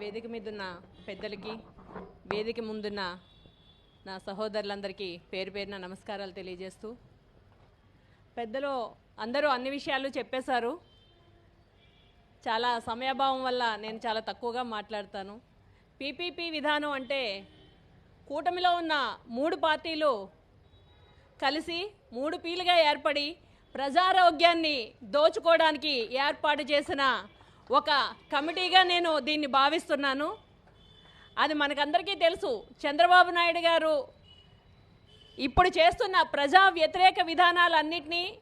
వేదిక మీద ఉన్న పెద్దలకి వేదిక ముందున్న నా సహోదరులందరికీ పేరు పేరున నమస్కారాలు తెలియజేస్తూ పెద్దలు అందరూ అన్ని విషయాలు చెప్పేశారు. చాలా సమయాభావం వల్ల నేను చాలా తక్కువగా మాట్లాడతాను. పీపీపీ విధానం అంటే కూటమిలో ఉన్న మూడు పార్టీలు కలిసి మూడు పీలుగా ఏర్పడి ప్రజారోగ్యాన్ని దోచుకోవడానికి ఏర్పాటు చేసిన ఒక కమిటీగా నేను దీన్ని భావిస్తున్నాను. అది మనకందరికీ తెలుసు. చంద్రబాబు నాయుడు గారు ఇప్పుడు చేస్తున్న ప్రజా వ్యతిరేక విధానాలన్నింటినీ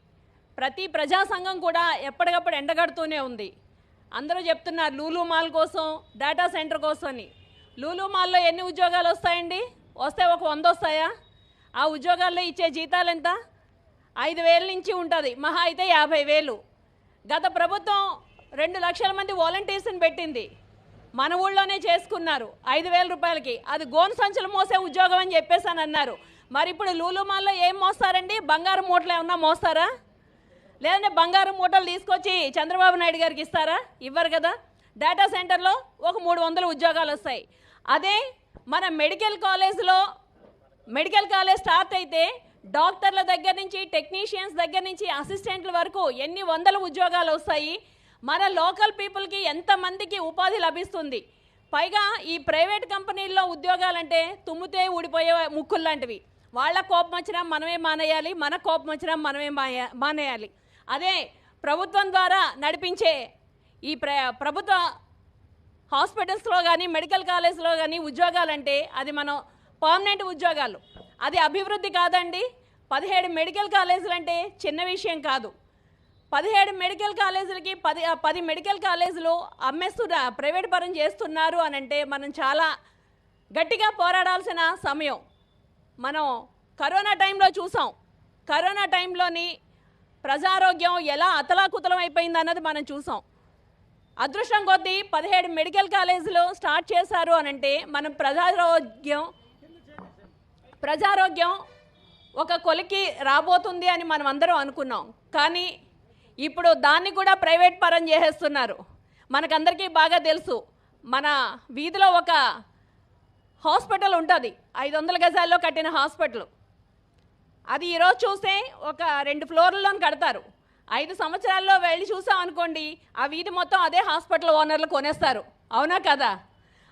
ప్రతి ప్రజా సంఘం కూడా ఎప్పటికప్పుడు ఎండగడుతూనే ఉంది. అందరూ చెప్తున్నారు లూలు మాల్ కోసం డేటా సెంటర్ కోసం అని. లూలు మాల్లో ఎన్ని ఉద్యోగాలు వస్తాయండి? వస్తే ఒక వంద వస్తాయా? ఆ ఉద్యోగాల్లో ఇచ్చే జీతాలు ఎంత? ఐదు వేల నుంచి ఉంటుంది. మహా అయితే యాభై వేలు. గత ప్రభుత్వం రెండు లక్షల మంది వాలంటీర్స్ని పెట్టింది. మన ఊళ్ళోనే చేసుకున్నారు. ఐదు వేల రూపాయలకి. అది గోను సంచులు మోసే ఉద్యోగం అని చెప్పేసి అని అన్నారు. మరి ఇప్పుడు లూలుమాల్లో ఏం మోస్తారండి? బంగారు మూటలు ఏమన్నా మోస్తారా? లేదంటే బంగారు మూటలు తీసుకొచ్చి చంద్రబాబు నాయుడు గారికి ఇస్తారా? ఇవ్వరు కదా. డేటా సెంటర్లో ఒక మూడు వందల ఉద్యోగాలు వస్తాయి. అదే మన మెడికల్ కాలేజ్లో మెడికల్ కాలేజ్ స్టార్ట్ అయితే డాక్టర్ల దగ్గర నుంచి టెక్నీషియన్స్ దగ్గర నుంచి అసిస్టెంట్ల వరకు ఎన్ని వందల ఉద్యోగాలు వస్తాయి? మన లోకల్ పీపుల్కి ఎంతమందికి ఉపాధి లభిస్తుంది? పైగా ఈ ప్రైవేట్ కంపెనీల్లో ఉద్యోగాలంటే తుమ్మితే ఊడిపోయే ముక్కుల్లాంటివి వాళ్ళ కోపం వచ్చినా మనమే మానేయాలి మన కోపం వచ్చినా మనమే మానేయాలి. అదే ప్రభుత్వం ద్వారా నడిపించే ఈ ప్ర ప్రభుత్వ హాస్పిటల్స్లో కానీ మెడికల్ కాలేజ్లో కానీ ఉద్యోగాలంటే అది మనం పర్మనెంట్ ఉద్యోగాలు. అది అభివృద్ధి కాదండి. పదిహేడు మెడికల్ కాలేజీలు అంటే చిన్న విషయం కాదు. పదిహేడు మెడికల్ కాలేజీలకి పది పది మెడికల్ కాలేజీలు అమ్మేస్తున్న ప్రైవేట్ పరం చేస్తున్నారు అని అంటే మనం చాలా గట్టిగా పోరాడాల్సిన సమయం. మనం కరోనా టైంలో చూసాం. కరోనా టైంలోని ప్రజారోగ్యం ఎలా అతలాకుతలం అయిపోయింది అన్నది మనం చూసాం. అదృష్టం కొద్దీ పదిహేడు మెడికల్ కాలేజీలు స్టార్ట్ చేశారు అని అంటే మనం ప్రజారోగ్యం ప్రజారోగ్యం ఒక కొలికి రాబోతుంది అని మనం అందరం అనుకున్నాం. కానీ ఇప్పుడు దాన్ని కూడా ప్రైవేట్ పరం చేసేస్తున్నారు. మనకందరికీ బాగా తెలుసు. మన వీధిలో ఒక హాస్పిటల్ ఉంటుంది. ఐదు వందల గజాల్లో కట్టిన హాస్పిటల్. అది ఈరోజు చూస్తే ఒక రెండు ఫ్లోర్లలో కడతారు. ఐదు సంవత్సరాల్లో వెళ్ళి చూసాం అనుకోండి ఆ వీధి మొత్తం అదే హాస్పిటల్ ఓనర్లు కొనేస్తారు. అవునా కదా?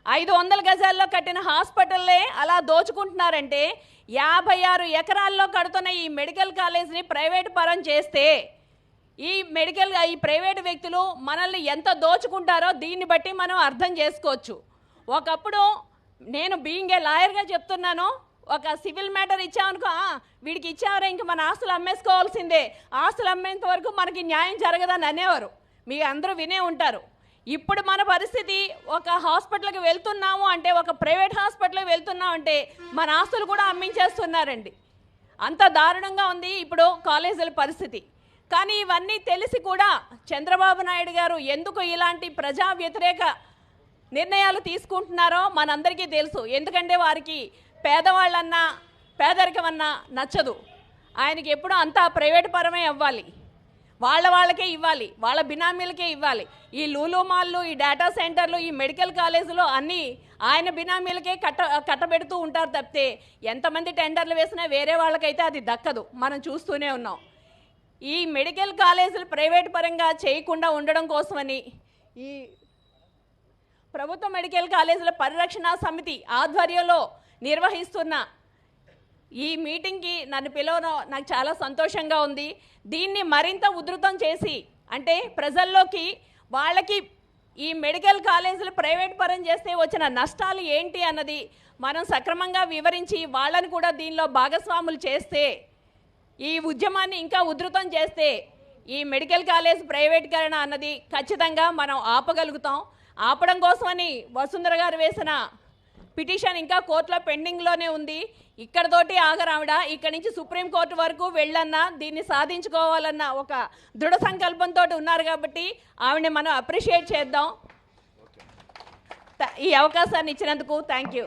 ఐదు వందల గజాల్లో కట్టిన హాస్పిటల్లే అలా దోచుకుంటున్నారంటే యాభై ఆరు ఎకరాల్లో కడుతున్న ఈ మెడికల్ కాలేజ్ని ప్రైవేట్ పరం చేస్తే ఈ మెడికల్ ఈ ప్రైవేట్ వ్యక్తులు మనల్ని ఎంత దోచుకుంటారో దీన్ని బట్టి మనం అర్థం చేసుకోవచ్చు. ఒకప్పుడు నేను బీయింగ్ ఏ లాయర్గా చెప్తున్నాను ఒక సివిల్ మ్యాటర్ ఇచ్చామనుకో వీడికి ఇచ్చావరే ఇంక మన ఆస్తులు అమ్మేసుకోవాల్సిందే. ఆస్తులు అమ్మేంత వరకు మనకి న్యాయం జరగదని అనేవారు. మీ అందరూ వినే ఉంటారు. ఇప్పుడు మన పరిస్థితి ఒక హాస్పిటల్కి వెళ్తున్నాము అంటే ఒక ప్రైవేట్ హాస్పిటల్కి వెళ్తున్నాం అంటే మన ఆస్తులు కూడా అమ్మించేస్తున్నారండి. అంత దారుణంగా ఉంది ఇప్పుడు కాలేజీల పరిస్థితి. కానీ ఇవన్నీ తెలిసి కూడా చంద్రబాబు నాయుడు గారు ఎందుకు ఇలాంటి ప్రజా వ్యతిరేక నిర్ణయాలు తీసుకుంటున్నారో మనందరికీ తెలుసు. ఎందుకంటే వారికి పేదవాళ్ళన్నా పేదరికమన్నా నచ్చదు. ఆయనకి ఎప్పుడూ అంతా ప్రైవేట్ పరమే అవ్వాలి. వాళ్ళ వాళ్ళకే ఇవ్వాలి వాళ్ళ బినామీలకే ఇవ్వాలి. ఈ లూలు మాల్లు ఈ డేటా సెంటర్లు ఈ మెడికల్ కాలేజీలు అన్నీ ఆయన బినామీలకే కట్ట కట్టబెడుతూ ఉంటారు తప్పితే ఎంతమంది టెండర్లు వేసినా వేరే వాళ్ళకైతే అది దక్కదు. మనం చూస్తూనే ఉన్నాం. ఈ మెడికల్ కాలేజీలు ప్రైవేట్ పరంగా చేయకుండా ఉండడం కోసమని ఈ ప్రభుత్వ మెడికల్ కాలేజీల పరిరక్షణ సమితి ఆధ్వర్యంలో నిర్వహిస్తున్న ఈ మీటింగ్కి నన్ను పిలవడం నాకు చాలా సంతోషంగా ఉంది. దీన్ని మరింత ఉధృతం చేసి అంటే ప్రజల్లోకి వాళ్ళకి ఈ మెడికల్ కాలేజీలు ప్రైవేట్ పరం చేస్తే వచ్చిన నష్టాలు ఏంటి అన్నది మనం సక్రమంగా వివరించి వాళ్ళని కూడా దీనిలో భాగస్వాములు చేస్తే ఈ ఉద్యమాన్ని ఇంకా ఉధృతం చేస్తే ఈ మెడికల్ కాలేజ్ ప్రైవేటీకరణ అన్నది ఖచ్చితంగా మనం ఆపగలుగుతాం. ఆపడం కోసమని వసుంధర గారు వేసిన పిటిషన్ ఇంకా కోర్టులో పెండింగ్లోనే ఉంది. ఇక్కడతోటి ఆగరావిడ ఇక్కడి నుంచి సుప్రీంకోర్టు వరకు వెళ్ళన్నా దీన్ని సాధించుకోవాలన్న ఒక దృఢ సంకల్పంతో ఉన్నారు కాబట్టి ఆవిడని మనం అప్రిషియేట్ చేద్దాం. ఈ అవకాశాన్ని ఇచ్చినందుకు థ్యాంక్ యూ.